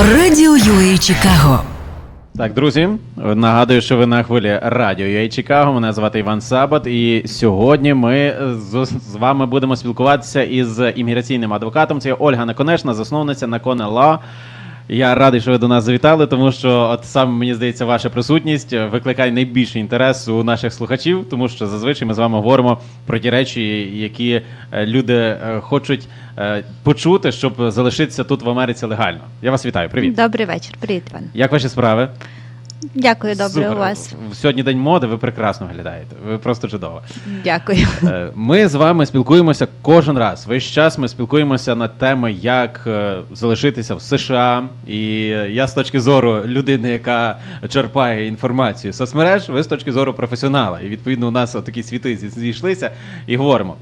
Радіо UA Чикаго. Так, друзі, нагадую, що ви на хвилі радіо UA Чикаго. Мене звати Іван Сабат, і сьогодні ми з, з вами будемо спілкуватися із імміграційним адвокатом. Це Ольга Наконечна, засновниця Наконе Ла. Я радий, що ви до нас завітали, тому що от саме мені здається, ваша присутність викликає найбільший інтерес у наших слухачів, тому що зазвичай ми з вами говоримо про ті речі, які люди е, хочуть почути, щоб залишитися тут в Америці легально. Я вас вітаю. Привіт. Добрий вечір, привіт, Іван. Як ваші справи? Дякую, добре Супер. у вас. Сьогодні день моди, ви прекрасно виглядаєте. Ви просто чудово. Дякую. Е, Ми з вами спілкуємося кожен раз. Весь час ми спілкуємося на теми, як е, залишитися в США. І я з точки зору людини, яка черпає інформацію з соцмереж, ви з точки зору професіонала. І відповідно у нас такі світи зійшлися і говоримо.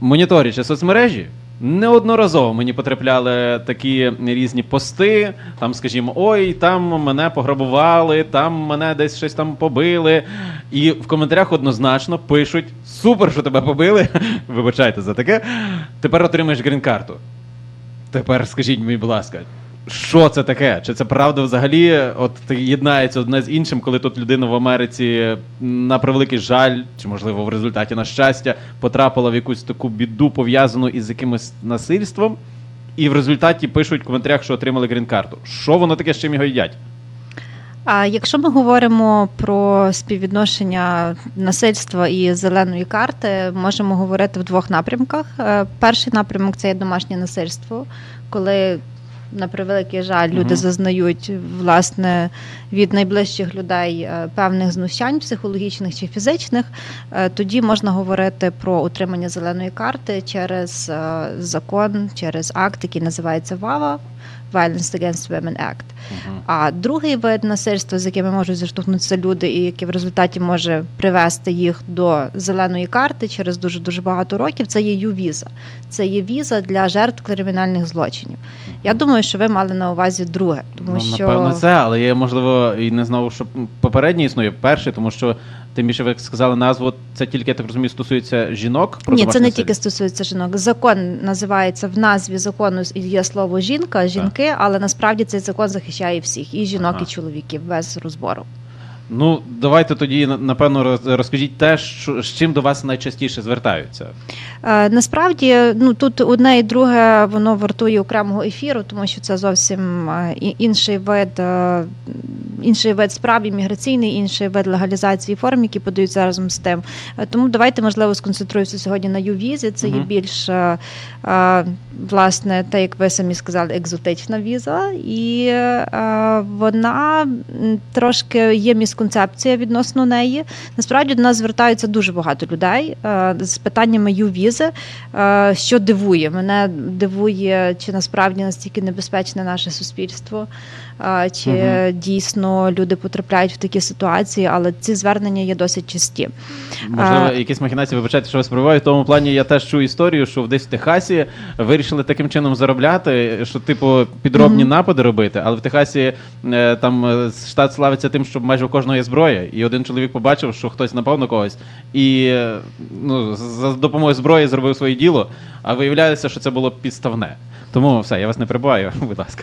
Моніторячи соцмережі, неодноразово мені потрапляли такі різні пости. Там, скажімо, ой, там мене пограбували, там мене десь щось там побили. І в коментарях однозначно пишуть: супер, що тебе побили. Вибачайте за таке. Тепер отримаєш грін-карту. Тепер скажіть мені, будь ласка, що це таке? Чи це правда взагалі? От єднається одне з іншим, коли тут людина в Америці на превеликий жаль, чи можливо в результаті на щастя, потрапила в якусь таку біду, пов'язану із якимось насильством, і в результаті пишуть в коментарях, що отримали грін-карту. Що воно таке, з чим його їдять? А якщо ми говоримо про співвідношення насильства і зеленої карти, можемо говорити в двох напрямках. Е, Перший напрямок це є домашнє насильство, коли на превеликий жаль, люди зазнають власне від найближчих людей е, певних знущань, психологічних чи фізичних. Е, Тоді можна говорити про отримання зеленої карти через е, закон, через акт, який називається ВАВА Violence Against Women Act. А другий вид насильства, з якими можуть зіштовхнутися люди, і який в результаті може привести їх до зеленої карти через дуже дуже багато років, це є ю-віза. Це є віза для жертв кримінальних злочинів. Я думаю, що ви мали на увазі друге, тому ну, що напевно, це, але я можливо і не знав, що попередній існує перший, тому що тим більше ви сказали назву, це тільки я так розумію, стосується жінок. Про ні, це не тільки стосується жінок. Закон називається в назві закону є слово жінка, жінки, але насправді цей закон захищає всіх і жінок, Ага. і чоловіків без розбору. Ну, давайте тоді напевно розкажіть те, що, з чим до вас найчастіше звертаються. Е, Насправді, ну тут одне і друге воно вартує окремого ефіру, тому що це зовсім е, інший вид, е, інший вид справ імміграційний, інший вид легалізації форм, які подаються разом з тим. Е, Тому давайте можливо сконцентруюся сьогодні на ЮВІЗі. Це є більш е, е, власне, те, як ви самі сказали, екзотична віза, і вона трошки є місконцепція відносно неї. Насправді до нас звертаються дуже багато людей з питаннями ю-візи, що дивує. Мене дивує, чи насправді настільки небезпечне наше суспільство, чи Мгм. дійсно люди потрапляють в такі ситуації, але ці звернення є досить часті. Можливо, А- якісь махінації, вибачайте, що вас пробиваю. В тому плані я теж чую історію, що десь в Техасі вирішили таким чином заробляти, що, типу, підробні Мгм. напади робити, але в Техасі е, там е, штат славиться тим, що майже у кожного є зброя. І один чоловік побачив, що хтось напав на когось, і е, ну, за допомогою зброї зробив своє діло, а виявляється, що це було підставне. Тому все, я вас не прибуваю, будь ласка.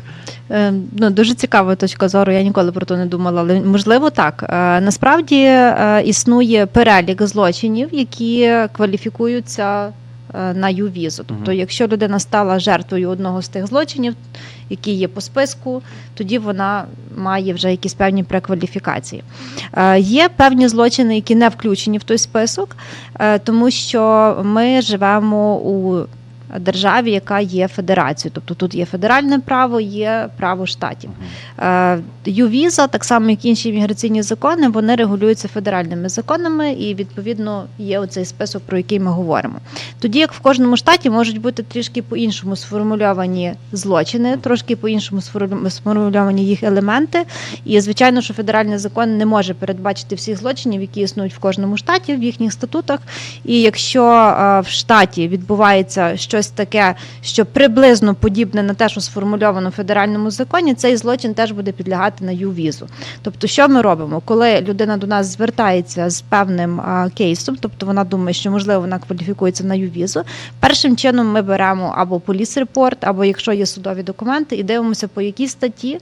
Е, Ну, дуже цікава точка зору. Я ніколи про то не думала, але можливо так. Е, Насправді е, існує перелік злочинів, які кваліфікуються е, на ю-візу. Тобто, якщо людина стала жертвою одного з тих злочинів, які є по списку, тоді вона має вже якісь певні прекваліфікації. Е, Є певні злочини, які не включені в той список, е, тому що ми живемо у державі, яка є федерацією. Тобто тут є федеральне право, є право штатів. Е, Ю-віза, так само як інші імміграційні закони, вони регулюються федеральними законами, і відповідно є оцей список, про який ми говоримо. Тоді як в кожному штаті можуть бути трішки по-іншому сформульовані злочини, трошки по-іншому сформу- сформульовані їх елементи. І звичайно, що федеральний закон не може передбачити всіх злочинів, які існують в кожному штаті в їхніх статутах. І якщо е, в штаті відбувається щось щось таке, що приблизно подібне на те, що сформульовано в федеральному законі, цей злочин теж буде підлягати на ю-візу. Тобто, що ми робимо, коли людина до нас звертається з певним а, кейсом, тобто вона думає, що можливо вона кваліфікується на ю-візу, першим чином ми беремо або поліс-репорт, або якщо є судові документи, і дивимося, по якій статті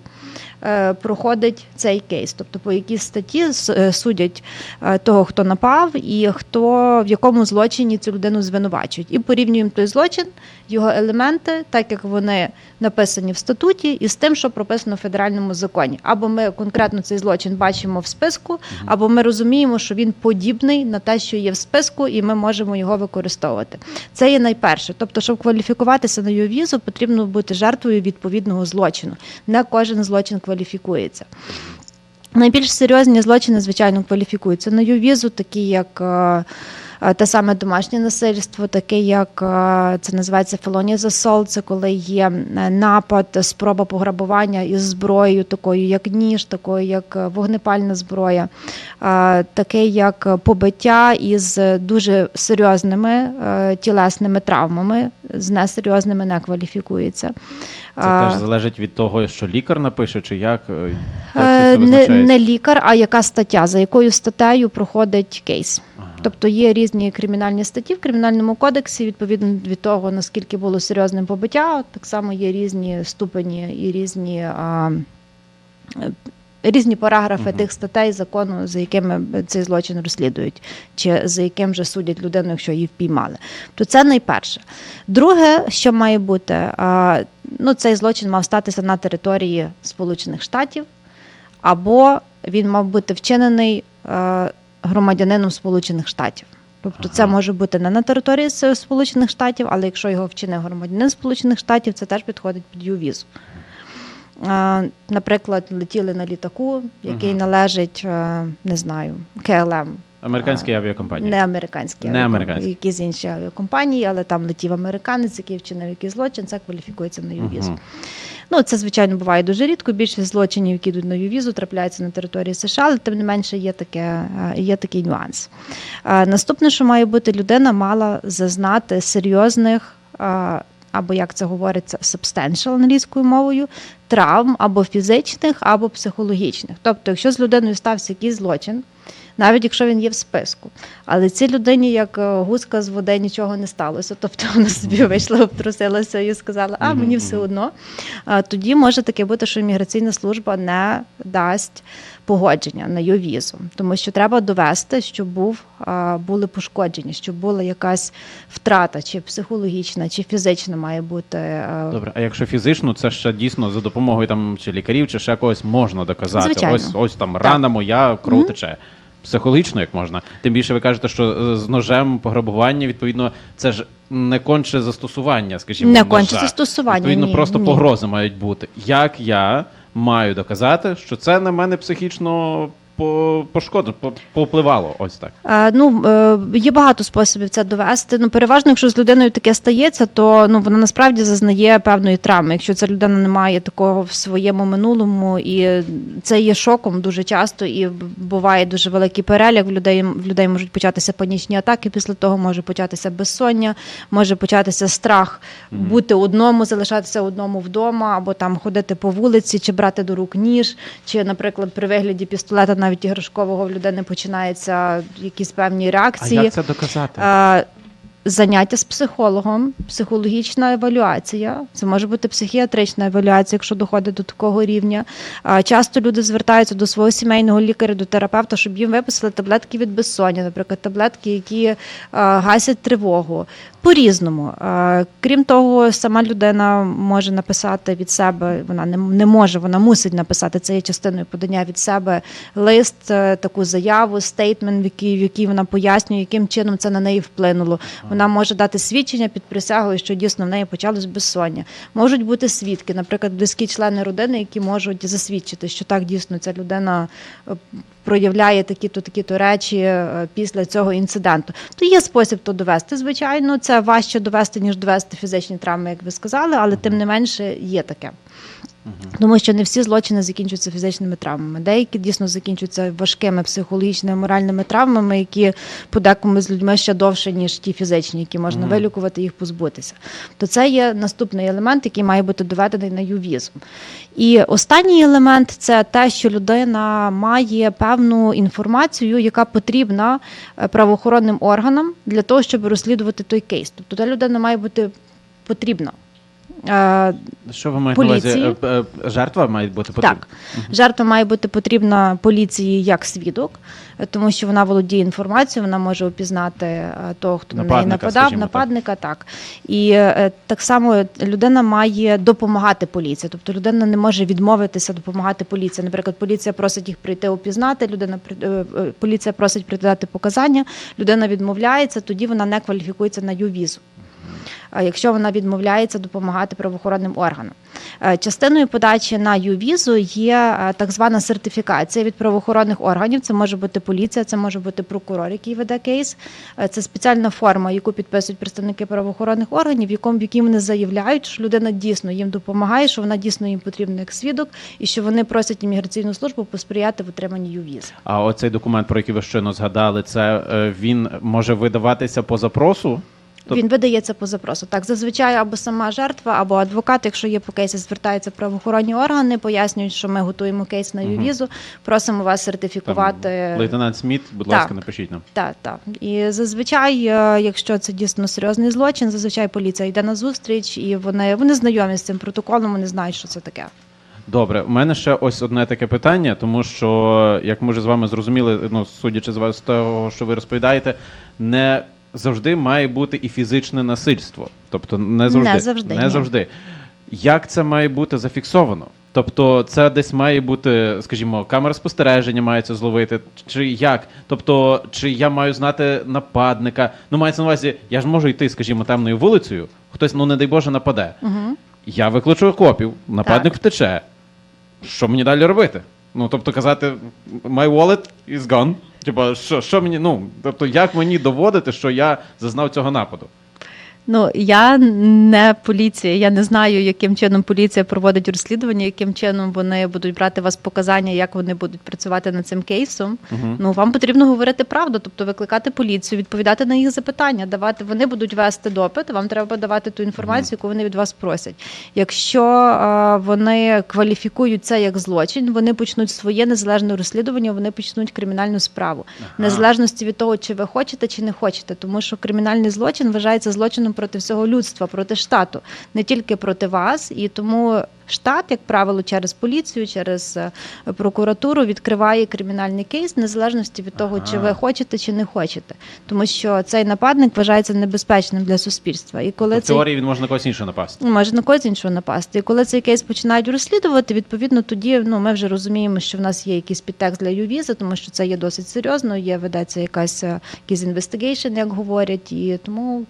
проходить цей кейс, тобто по якій статті е, судять е, того, хто напав, і хто в якому злочині цю людину звинувачують. І порівнюємо той злочин, його елементи, так як вони написані в статуті, і з тим, що прописано в федеральному законі. Або ми конкретно цей злочин бачимо в списку, або ми розуміємо, що він подібний на те, що є в списку, і ми можемо його використовувати. Це є найперше. Тобто, щоб кваліфікуватися на його візу, потрібно бути жертвою відповідного злочину. Не кожен злочин кваліфікується. Найбільш серйозні злочини, звичайно, кваліфікуються на ювізу, такі як е, те саме домашнє насильство, таке як е, це називається felonious assault, це коли є е, напад, спроба пограбування із зброєю, такою як ніж, такою як е, вогнепальна зброя, е, таке як побиття із дуже серйозними е, тілесними травмами, з несерйозними не кваліфікується. Це теж залежить від того, що лікар напише, чи як, е, як Е, Не, не лікар, а яка стаття, за якою статтею проходить кейс. Тобто є різні кримінальні статті в кримінальному кодексі, відповідно від того, наскільки було серйозним побиття, так само є різні ступені і різні. А, е, Різні параграфи Мгм. тих статей закону, за якими цей злочин розслідують, чи за яким же судять людину, якщо її впіймали. То це найперше. Друге, що має бути, а, ну цей злочин мав статися на території Сполучених Штатів, або він мав бути вчинений е, громадянином Сполучених Штатів. Тобто це може бути не на території Сполучених Штатів, але якщо його вчинив громадянин Сполучених Штатів, це теж підходить під ю-візу. Наприклад, летіли на літаку, який належить, е, не знаю, КЛМ, Американські авіакомпанії. не американські, Не американські. якісь інші авіакомпанії, але там летів американець, який вчинив якийсь злочин, це кваліфікується на ю-візу. Мгм. Ну, це, звичайно, буває дуже рідко. Більшість злочинів, які йдуть на ювізу, трапляються на території США, але тим не менше є, таке, е, є такий нюанс. Е, Наступне, що має бути, людина мала зазнати серйозних. е, Або як це говориться, substantial англійською мовою, травм або фізичних, або психологічних. Тобто, якщо з людиною стався якийсь злочин, навіть якщо він є в списку, але цій людині, як е, гуска з води, нічого не сталося. Тобто вона собі вийшла, обтрусилася і сказала, а мені все одно. Тоді може таке бути, що імміграційна служба не дасть погодження на її візу, тому що треба довести, що був були пошкодження, що була якась втрата, чи психологічна, чи фізична має бути. Добре, а якщо фізично, це ще дійсно за допомогою там чи лікарів, чи ще когось можна доказати. Звичайно. Ось ось там рана моя, кров тече. Психологічно, як можна. Тим більше ви кажете, що е, з ножем пограбування, відповідно, це ж не конче застосування, скажімо, Не ножа. конче застосування, Відповідно, ні, просто ні. погрози мають бути. Як я маю доказати, що це на мене психічно пошкодило, попливало? Ось так. Е, Ну, е, є багато способів це довести. Ну, переважно, якщо з людиною таке стається, то ну, вона насправді зазнає певної травми. Якщо ця людина не має такого в своєму минулому, і це є шоком дуже часто, і буває дуже великий переляк. В людей, в людей можуть початися панічні атаки, після того може початися безсоння, може початися страх бути одному, залишатися одному вдома, або там ходити по вулиці, чи брати до рук ніж, чи, наприклад, при вигляді пістолета навіть іграшкового в людини починаються якісь певні А реакції. як це доказати? Заняття з психологом, психологічна евалюація, це може бути психіатрична евалюація, якщо доходить до такого рівня. Часто люди звертаються до свого сімейного лікаря, до терапевта, щоб їм виписали таблетки від безсоння, наприклад, таблетки, які гасять тривогу. По-різному. Крім того, сама людина може написати від себе, вона не, не може, вона мусить написати це є частиною подання від себе лист, е, таку заяву, стейтмент, в якій, в якій вона пояснює, яким чином це на неї вплинуло. Вона може дати свідчення під присягою, що дійсно в неї почалось безсоння. Можуть бути свідки, наприклад, близькі члени родини, які можуть засвідчити, що так дійсно ця людина е, проявляє такі-то такі-то речі е, після цього інциденту. То є спосіб то довести. Звичайно, це важче довести, ніж довести фізичні травми, як ви сказали, але тим не менше є таке. Тому що не всі злочини закінчуються фізичними травмами. Деякі дійсно закінчуються важкими психологічними, моральними травмами, які подекому з людьми ще довше, ніж ті фізичні, які можна вилікувати, їх позбутися. То це є наступний елемент, який має бути доведений на ювізм. І останній елемент це те, що людина має певну інформацію, яка потрібна е, правоохоронним органам для того, щоб розслідувати той кейс. Тобто та людина має бути потрібна. Що ви маєте на увазі? Поліції. Е, е, Жертва має бути потрібна? Так, жертва має бути потрібна поліції як свідок, тому що вона володіє інформацією, вона може опізнати е, того, хто на неї нападав, скажімо нападника. Так і так само людина має допомагати поліції. Тобто людина не може відмовитися допомагати поліції. Наприклад, поліція просить їх прийти опізнати. Людина поліція просить прийти дати показання. Людина відмовляється, тоді вона не кваліфікується на ювізу. А якщо вона відмовляється допомагати правоохоронним органам. Е, Частиною подачі на ЮВІЗу є е, так звана сертифікація від правоохоронних органів. Це може бути поліція, це може бути прокурор, який веде кейс. Е, Це спеціальна форма, яку підписують представники правоохоронних органів, в якому вони заявляють, що людина дійсно їм допомагає, що вона дійсно їм потрібна як свідок, і що вони просять імміграційну службу посприяти в отриманні ЮВІЗ. А оцей документ, про який ви щойно згадали, це е, він може видаватися по запросу? Тоб- Він видається по запросу. Так, зазвичай або сама жертва, або адвокат, якщо є по кейсі, звертаються правоохоронні органи, пояснюють, що ми готуємо кейс на ювізу, просимо вас Там, сертифікувати. лейтенант Сміт, будь Так. ласка, напишіть нам. Так, так. І зазвичай, е, якщо це дійсно серйозний злочин, зазвичай поліція йде на зустріч, і вони, вони знайомі з цим протоколом, вони знають, що це таке. Добре, у мене ще ось одне таке питання, тому що, як ми вже з вами зрозуміли, ну судячи з вас з того, що ви розповідаєте, не завжди має бути і фізичне насильство. Тобто не завжди. Не завжди, Не завжди. Як це має бути зафіксовано? Тобто, це десь має бути, скажімо, камера спостереження має це зловити, чи як? Тобто, чи я маю знати нападника? Ну, мається на увазі, я ж можу йти, скажімо, темною вулицею, хтось, ну не дай Боже, нападе. Угу. Я викличу копів, нападник Так. втече. Що мені далі робити? Ну, тобто казати, my wallet is gone. Типа, що, що мені, ну, тобто, як мені доводити, що я зазнав цього нападу? Ну я не поліція. Я не знаю, яким чином поліція проводить розслідування, яким чином вони будуть брати у вас показання, як вони будуть працювати над цим кейсом. Угу. Ну вам потрібно говорити правду, тобто викликати поліцію, відповідати на їх запитання, давати. Вони будуть вести допит. Вам треба давати ту інформацію, яку вони від вас просять. Якщо е, вони кваліфікують це як злочин, вони почнуть своє незалежне розслідування, вони почнуть кримінальну справу, незалежності від того, чи ви хочете, чи не хочете, тому що кримінальний злочин вважається злочином проти всього людства, проти штату, не тільки проти вас, і тому. Штат, як правило, через поліцію, через е, прокуратуру відкриває кримінальний кейс, незалежності від того, чи ви хочете чи не хочете, тому що цей нападник вважається небезпечним для суспільства. І коли В цей теорії він може на когось іншого напасти. Ну, може на когось іншого напасти. І коли цей кейс починають розслідувати, відповідно тоді ну ми вже розуміємо, що в нас є якийсь підтекст для ювіза, тому що це є досить серйозно. Є ведеться якась е, якийсь інвестигейшн, як говорять, і тому.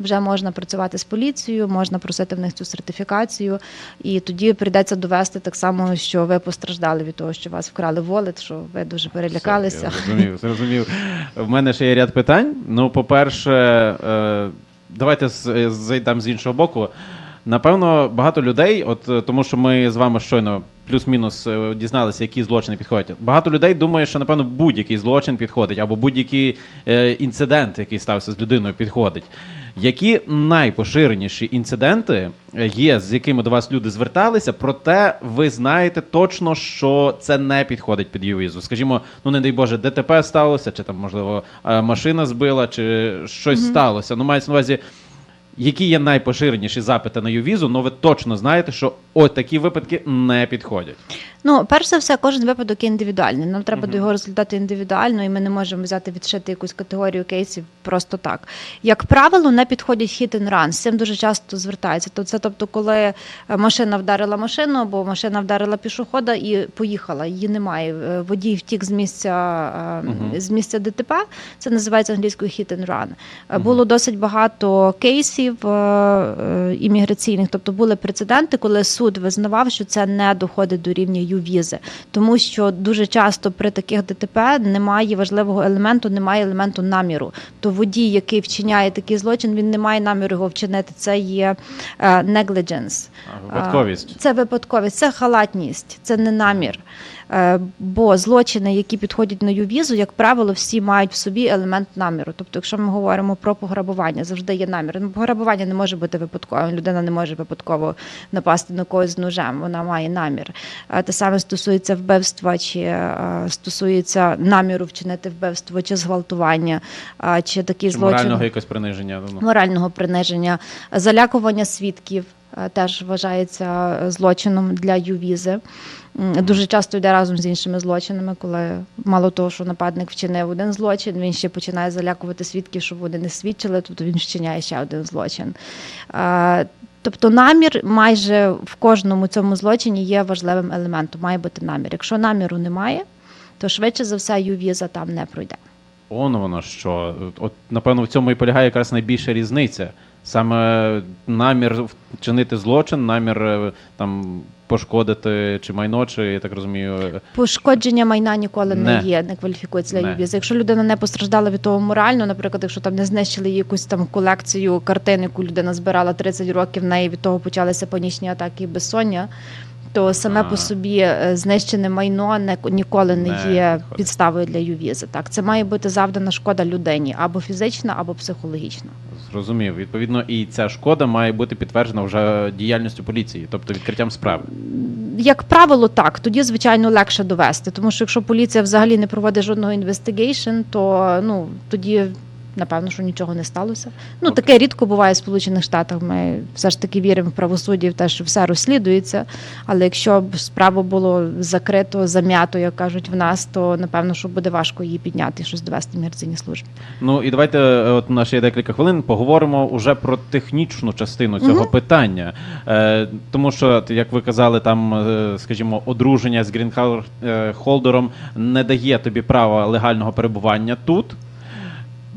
Вже можна працювати з поліцією, можна просити в них цю сертифікацію, і тоді прийдеться довести так само, що ви постраждали від того, що вас вкрали волет, що ви дуже перелякалися. Все, Зрозумів, зрозумів. В мене ще є ряд питань. Ну, по-перше, е, давайте зайдемо з іншого боку. Напевно, багато людей, от е, тому що ми з вами щойно плюс-мінус е, дізналися, які злочини підходять. Багато людей думає, що напевно будь-який злочин підходить, або будь-який е, інцидент, який стався з людиною, підходить. Які найпоширеніші інциденти е, є, з якими до вас люди зверталися, проте ви знаєте точно, що це не підходить під ювізу. Скажімо, ну не дай Боже, ДТП сталося, чи там, можливо, е, машина збила, чи щось сталося. Ну, мається на увазі, які є найпоширеніші запити на ювізу, ну ви точно знаєте, що от такі випадки не підходять. Ну, перш за все, кожен випадок індивідуальний. Нам треба до його розглядати індивідуально, і ми не можемо взяти відшити якусь категорію кейсів просто так. Як правило, не підходять hit and run. З цим дуже часто звертаються. То це тобто, коли е, машина вдарила машину, або машина вдарила пішохода і поїхала. Її немає. Е, Водій втік з місця Мгм. з місця ДТП. Це називається англійською hit and run. Е, Було досить багато кейсів імміграційних, тобто були прецеденти, коли суд визнавав, що це не доходить до рівня ювізи, тому що дуже часто при таких ДТП немає важливого елементу, немає елементу наміру. То водій, який вчиняє такий злочин, він не має наміру його вчинити. Це є е, negligence. А, Випадковість. Це випадковість, це халатність, це не намір. Е, Бо злочини, які підходять на ювізу, як правило, всі мають в собі елемент наміру. Тобто, якщо ми говоримо про пограбування, завжди є намір. Ну, Пограбування не може бути випадковим. Людина не може випадково напасти на когось з ножем. Вона має намір. Е, Те саме стосується вбивства, чи е, стосується наміру вчинити вбивство, чи зґвалтування, чи такі Чи злочини морального якось приниження. морального приниження, залякування свідків теж вважається е, злочином для ювізи. Дуже часто йде разом з іншими злочинами, коли мало того, що нападник вчинив один злочин, він ще починає залякувати свідків, щоб вони не свідчили, тобто він вчиняє ще один злочин. Е, Тобто намір майже в кожному цьому злочині є важливим елементом, має бути намір. Якщо наміру немає, то швидше за все ювіза там не пройде. Он воно що. От, напевно, в цьому і полягає якраз найбільша різниця. Саме намір вчинити злочин, намір е, там пошкодити чи майно, чи я так розумію. е, Пошкодження майна ніколи не, Не. є, не кваліфікується для Не. Якщо людина не постраждала від того морально, наприклад, якщо там не знищили якусь там колекцію картин, яку людина збирала 30 років, в неї від того почалися панічні атаки і безсоння. То саме А. по собі е, знищене майно не ніколи не, Не є підходить. підставою для ювіза. Так, це має бути завдана шкода людині або фізична, або психологічна. Зрозумів. Відповідно, і ця шкода має бути підтверджена вже діяльністю поліції, тобто відкриттям справи. Як правило, так тоді звичайно легше довести, тому що якщо поліція взагалі не проводить жодного інвестигейшн, то ну тоді. Напевно, що нічого не сталося. Ну таке рідко буває в Сполучених Штатах. Ми все ж таки віримо в правосуддя, в те, що все розслідується. Але якщо б справу було закрито, зам'ято, як кажуть в нас, то напевно, що буде важко її підняти щось довести в міграційній службі. Ну і давайте, е, от у нас ще є декілька хвилин, поговоримо уже про технічну частину цього Мгм. питання. Е, тому що, як ви казали, там, е, скажімо, одруження з грінхолдером не дає тобі права легального перебування тут.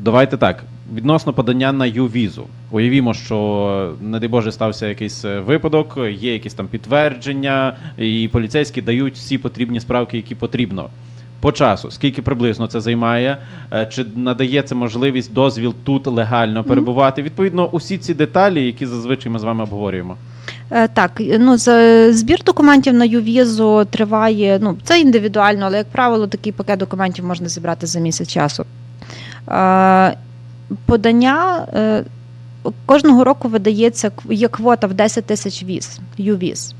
Давайте так. Відносно подання на Ю-візу. Уявімо, що, не дай Боже, стався якийсь е, випадок, є якісь там підтвердження, і поліцейські дають всі потрібні справки, які потрібно. По часу, скільки приблизно це займає, Е, чи надає це можливість дозвіл тут легально перебувати? Відповідно, усі ці деталі, які зазвичай ми з вами обговорюємо. Е, Так, ну збір документів на ювізу триває. Ну це індивідуально, але як правило, такий пакет документів можна зібрати за місяць часу. Е, Подання е, кожного року видається є квота в 10 тисяч віз, ювіз.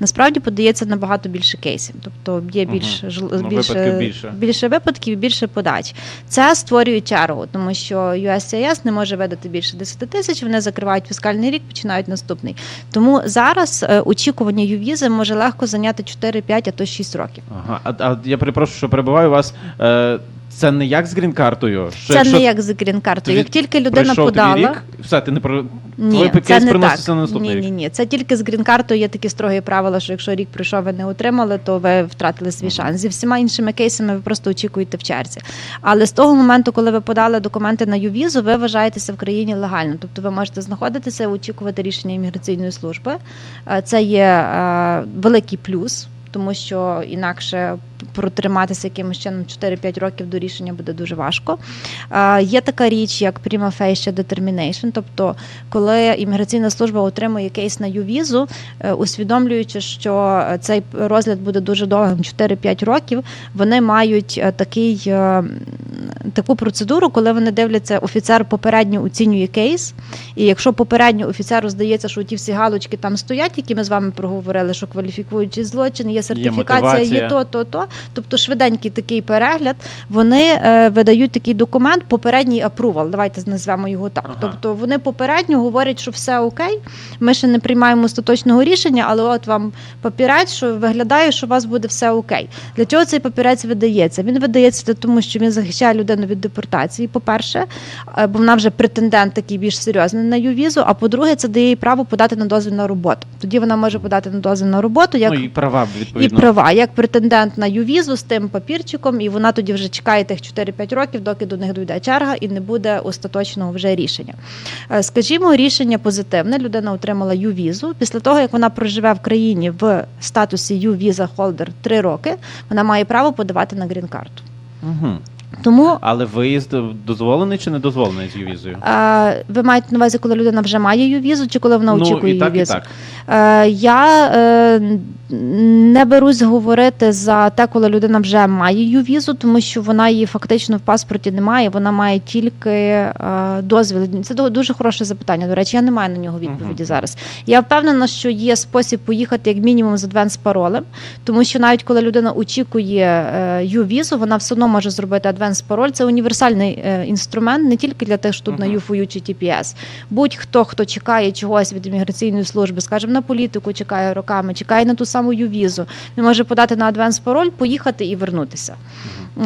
Насправді подається набагато більше кейсів, тобто є Мгм. більш жл- Ну, більше, випадків більше. більше випадків, більше подач. Це створює чергу, тому що USCIS не може видати більше 10 тисяч. Вони закривають фіскальний рік, починають наступний. Тому зараз е, очікування ювізи може легко зайняти 4, 5, а то 6 років. Ага, а, а я перепрошую, що перебуваю вас. Е, це не як з грін-картою. Що Це якщо не як з грін-картою. Як тільки людина пройшов подала, рік, все, ти не про Ні, твій це кейс не приноситься так. на наступний ні, рік. ні, ні. Це тільки з грін-картою є такі строгі правила, що якщо рік пройшов, ви не отримали, то ви втратили свій шанс. Зі всіма іншими кейсами ви просто очікуєте в черзі. Але з того моменту, коли ви подали документи на ювізу, ви вважаєтеся в країні легально. Тобто ви можете знаходитися і очікувати рішення імміграційної служби. Е, Це є е, великий плюс. Тому що інакше протриматися якимось чином 4-5 років до рішення буде дуже важко. Е, Є така річ, як prima facie determination, тобто коли імміграційна служба отримує кейс на ювізу, е, усвідомлюючи, що е, цей розгляд буде дуже довгим 4-5 років, вони мають е, такий, е, таку процедуру, коли вони дивляться, офіцер попередньо оцінює кейс, і якщо попередньо офіцеру здається, що ті всі галочки там стоять, які ми з вами проговорили, що кваліфікуючий злочин, є сертифікація, є, мотивація. то, то, то. Тобто швиденький такий перегляд, вони е, видають такий документ, попередній апрувал. Давайте назвемо його так. Ага. Тобто вони попередньо говорять, що все окей. Ми ще не приймаємо остаточного рішення, але от вам папірець, що виглядає, що у вас буде все окей. Для чого цей папірець видається? Він видається для тому, що він захищає людину від депортації. По-перше, е, бо вона вже претендент такий більш серйозний на ювізу. А по-друге, це дає їй право подати на дозвіл на роботу. Тоді вона може подати на дозвіл на роботу як Ну і права і права як претендент на ювізу з тим папірчиком, і вона тоді вже чекає тих 4-5 років, доки до них дійде черга, і не буде остаточного вже рішення. Е, Скажімо, рішення позитивне. Людина отримала ювізу. Після того, як вона проживе в країні в статусі ювіза холдер 3 роки, вона має право подавати на грін-карту. Угу. Тому Але виїзд дозволений чи не дозволений з ювізою? е, ви маєте на увазі, коли людина вже має ювізу, чи коли вона ну очікує і так, і так. Е, Я е, не берусь говорити за те, коли людина вже має ювізу, тому що вона її фактично в паспорті не має, вона має тільки е, дозвіл. Це дуже хороше запитання. До речі, я не маю на нього відповіді Мгм. зараз. Я впевнена, що є спосіб поїхати як мінімум з адвенс паролем, тому що навіть коли людина очікує е, ювізу, вона все одно може зробити адвенс пароль. Це універсальний е, інструмент не тільки для тих, що тут на Мгм. ЮФОЮ чи TPS. Будь-хто, хто чекає чогось від імміграційної служби, скажімо, на політику чекає роками, чекає на ту саму ювізу, він може подати на адвенс пароль, поїхати і вернутися.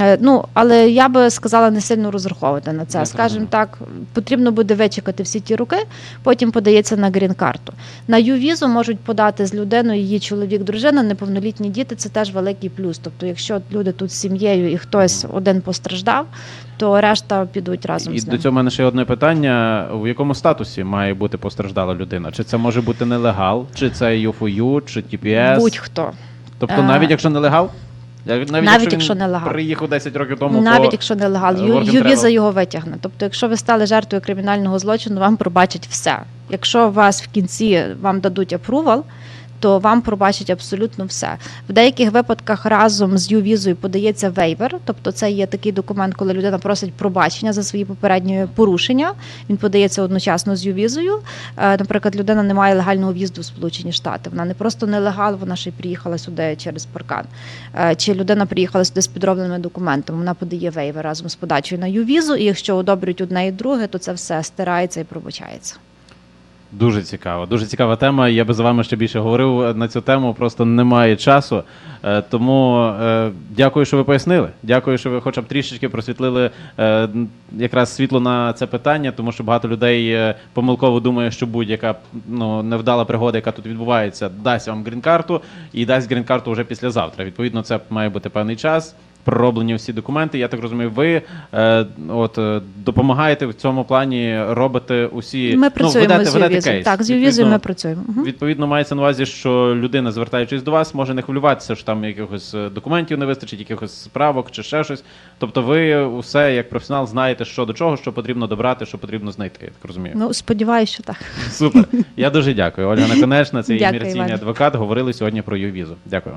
Е, Ну, але я би сказала не сильно розраховувати на це. Скажімо так, потрібно буде вичекати всі ті роки, потім подається на грін-карту. На ювізу можуть подати з людиною її чоловік, дружина, неповнолітні діти. Це теж великий плюс. Тобто, якщо люди тут з сім'єю і хтось один постраждав, то решта підуть разом І з до цього мене ще одне питання: в якому статусі має бути постраждала людина? Чи це може бути нелегал, чи це ЮФОЮ, чи TPS? Будь-хто. Тобто, Е, навіть якщо нелегал? Навіть, навіть, Навіть якщо, якщо він нелегал. приїхав 10 років тому, Навіть то, якщо нелегал, е, Ю- ювіза його витягне. Тобто, якщо ви стали жертвою кримінального злочину, вам пробачать все. Якщо вас в кінці вам дадуть апрувал, то вам пробачать абсолютно все. В деяких випадках разом з ювізою подається вейвер, тобто це є такий документ, коли людина просить пробачення за свої попередні порушення. Він подається одночасно з ювізою. Е, Наприклад, людина не має легального в'їзду в Сполучені Штати. Вона не просто нелегал, вона ще й приїхала сюди через паркан. Е, Чи людина приїхала сюди з підробленими документами, вона подає вейвер разом з подачею на ювізу, і якщо одобрюють одне і друге, то це все стирається і пробачається. Дуже цікаво, дуже цікава тема. Я би з вами ще більше говорив на цю тему, просто немає часу. Е, Тому е, дякую, що ви пояснили. Дякую, що ви хоча б трішечки просвітлили е, якраз світло на це питання, тому що багато людей помилково думає, що будь-яка ну, невдала пригода, яка тут відбувається, дасть вам грін-карту і дасть грін-карту вже післязавтра. Відповідно, це має бути певний час. Пророблені всі документи. Я так розумію, ви е, от е, допомагаєте в цьому плані, робите усі Ми працюємо ну, ведете, з кейс. Так, з ювізою ми працюємо. Мгм. Відповідно, мається на увазі, що людина, звертаючись до вас, може не хвилюватися, що там якихось е, документів не вистачить, якихось справок чи ще щось. Тобто, ви усе як професіонал знаєте, що до чого, що потрібно добрати, що потрібно знайти. Я так розумію. Ну, сподіваюся, що так. Супер. Я дуже дякую. Ольга Наконечна, це Дякую, імміграційний Іване. адвокат. Говорили сьогодні про ювізу. Дякую.